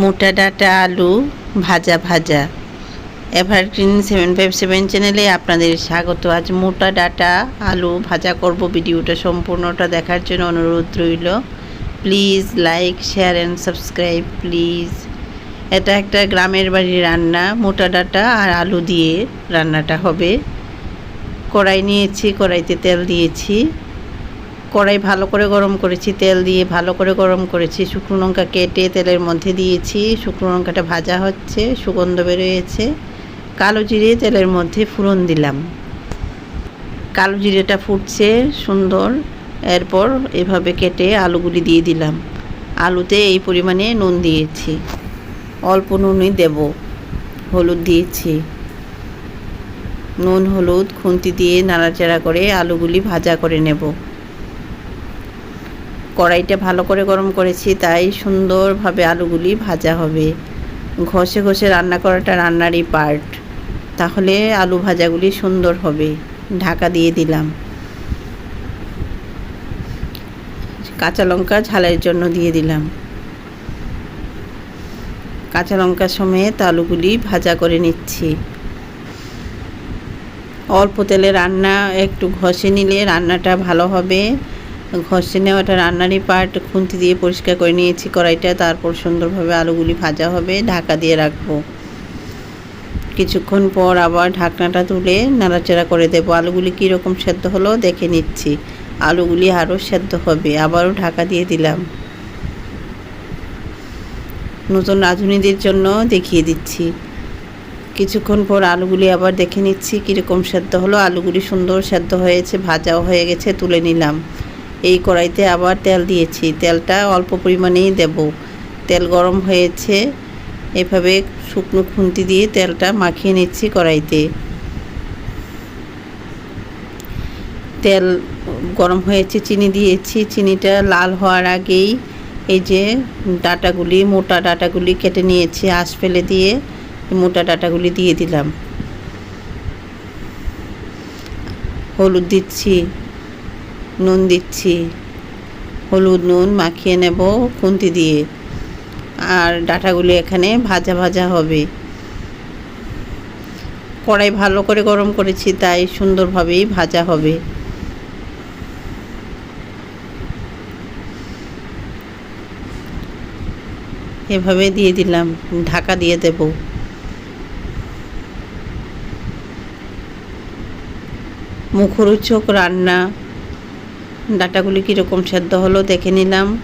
মোটা ডাটা আলু ভাজা ভাজা। এভারগ্রিন সেভেন ফাইভ সেভেন চ্যানেলে আপনাদের স্বাগত। আজ মোটা ডাটা আলু ভাজা করব। ভিডিওটা সম্পূর্ণটা দেখার জন্য অনুরোধ রইল। Please like share and subscribe please এটা একটা গ্রামের বাড়ির রান্না, মোটা ডাটা আর আলু দিয়ে রান্নাটা হবে। কড়াই নিয়েছি, কড়াইতে তেল দিয়েছি। কড়াই ভালো করে গরম করেছি, তেল দিয়ে ভালো করে গরম করেছি। শুকনো লঙ্কা কেটে তেলের মধ্যে দিয়েছি। শুকনো লঙ্কাটা ভাজা হচ্ছে, সুগন্ধ বেরোয়েছে। কালো জিরে তেলের মধ্যে ফুরন দিলাম। কালো জিরেটা ফুটছে, সুন্দর। এরপর এভাবে কেটে আলুগুলি দিয়ে দিলাম। আলুতে এই পরিমাণে নুন দিয়েছি। অল্প নুনই দেব। হলুদ দিয়েছি। নুন, হলুদ, খুন্তি দিয়ে নাড়াচাড়া করে আলুগুলি ভাজা করে নেব। কড়াইটা ভালো করে গরম করেছি, তাই সুন্দরভাবে আলুগুলি ভাজা হবে। ঘষে ঘষে রান্না করাটা রান্নারই পার্ট তাহলে আলু ভাজাগুলি সুন্দর হবে, ঢাকা দিয়ে দিলাম। কাঁচা লঙ্কা ঝালের জন্য দিয়ে দিলাম। কাঁচা লঙ্কা সমেত আলুগুলি ভাজা করে নিচ্ছি। অল্প তেলে রান্না একটু ঘষে নিলে রান্নাটা ভালো হবে। ঘষে নেওয়াটা, রান্নারই পার্ট খুন্তি দিয়ে পরিষ্কার করে নিয়েছি কড়াইটা, তারপর সুন্দরভাবে আলুগুলি ভাজা হবে, ঢাকা দিয়ে রাখব। কিছুক্ষণ পর আবার ঢাকনাটা তুলে নাড়াচাড়া করে দেবো। আলুগুলি কীরকম সেদ্ধ হলো দেখে নিচ্ছি। আলুগুলি আরও সেদ্ধ হবে, আবারও ঢাকা দিয়ে দিলাম। নতুন রাঁধুনিদের জন্য দেখিয়ে দিচ্ছি। কিছুক্ষণ পর আলুগুলি আবার দেখে নিচ্ছি কীরকম সেদ্ধ হলো। আলুগুলি সুন্দর সেদ্ধ হয়েছে, ভাজাও হয়ে গেছে, তুলে নিলাম। এই কড়াইতে আবার তেল দিয়েছি। তেলটা অল্প পরিমাণেই দেব। তেল গরম হয়েছে। এভাবে শুকনো খুন্তি দিয়ে তেলটা মাখিয়ে নিচ্ছি কড়াইতে। তেল গরম হয়েছে, চিনি দিয়েছি। চিনিটা লাল হওয়ার আগেই এই যে ডাটাগুলি, মোটা ডাটাগুলি কেটে নিয়েছি, আঁশ ফেলে দিয়ে মোটা ডাটাগুলি দিয়ে দিলাম। হলুদ দিচ্ছি। নুন দিচ্ছি। হলুদ নুন মাখিয়ে নেব খুন্তি দিয়ে। আর ডাটাগুলি এখানে ভাজা ভাজা হবে। কড়াই ভালো করে গরম করেছি, তাই সুন্দরভাবেই ভাজা হবে। এভাবে দিয়ে দিলাম, ঢাকা দিয়ে দেব। মুখরোচক রান্না ডাটাগুলি কীরকম সেদ্ধ হলো দেখে নিলাম।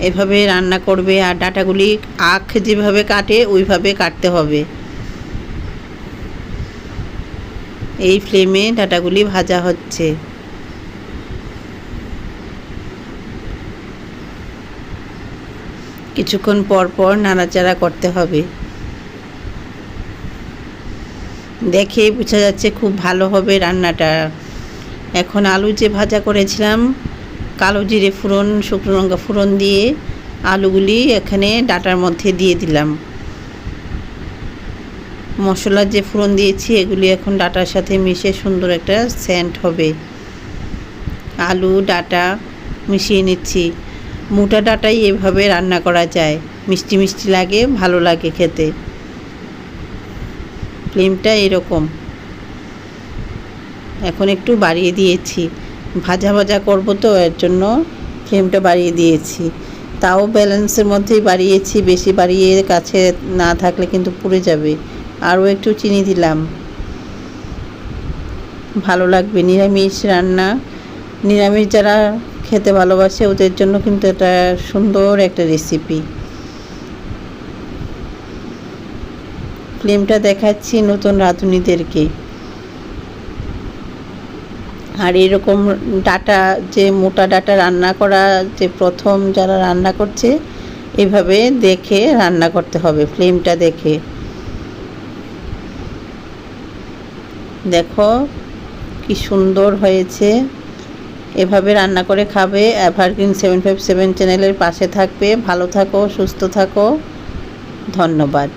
এভাবে রান্না করবে আর ডাটাগুলি আখ যেভাবে কাটে, ওইভাবে কাটতে হবে। এই ফ্লেমে ডাটাগুলি ভাজা হচ্ছে। কিছুক্ষণ পর পর নাড়াচাড়া করতে হবে। দেখে বোঝা যাচ্ছে খুব ভালো হবে রান্নাটা। এখন আলু যে ভাজা করেছিলাম, কালো জিরে ফোড়ন, শুকনো লঙ্কা ফোড়ন দিয়ে আলুগুলি এখানে ডাটার মধ্যে দিয়ে দিলাম। মশলার যে ফোড়ন দিয়েছি, এগুলি এখন ডাটার সাথে মিশে সুন্দর একটা সেন্ট হবে। আলু, ডাটা মিশিয়ে নিচ্ছি। মোটা ডাটাই এভাবে রান্না করা যায়। মিষ্টি মিষ্টি লাগে, ভালো লাগে খেতে। ফ্লেমটা এরকম। এখন একটু বাড়িয়ে দিয়েছি। ভাজা ভাজা করব তো, এর জন্য ফ্লেমটা বাড়িয়ে দিয়েছি। তাও ব্যালেন্সের মধ্যেই বাড়িয়েছি, বেশি বাড়িয়ে কাছে না থাকলে কিন্তু পুড়ে যাবে। আরও একটু চিনি দিলাম। ভালো লাগবে, নিরামিষ রান্না। নিরামিষ যারা খেতে ভালোবাসে, ওদের জন্য কিন্তু এটা সুন্দর একটা রেসিপি ফিল্মটা দেখাচ্ছি নতুন রাঁধুনিদেরকে। আর এরকম ডাটা, যে মোটা ডাটা রান্না করা, যে প্রথম যারা রান্না করছে, এভাবে দেখে রান্না করতে হবে, ফ্লেমটা দেখে। দেখো কি সুন্দর হয়েছে। এভাবে রান্না করে খাবে এভারগ্রিন সেভেন ফাইভ সেভেন চ্যানেলের পাশে থাকবে। ভালো থাকো, সুস্থ থাকো। ধন্যবাদ।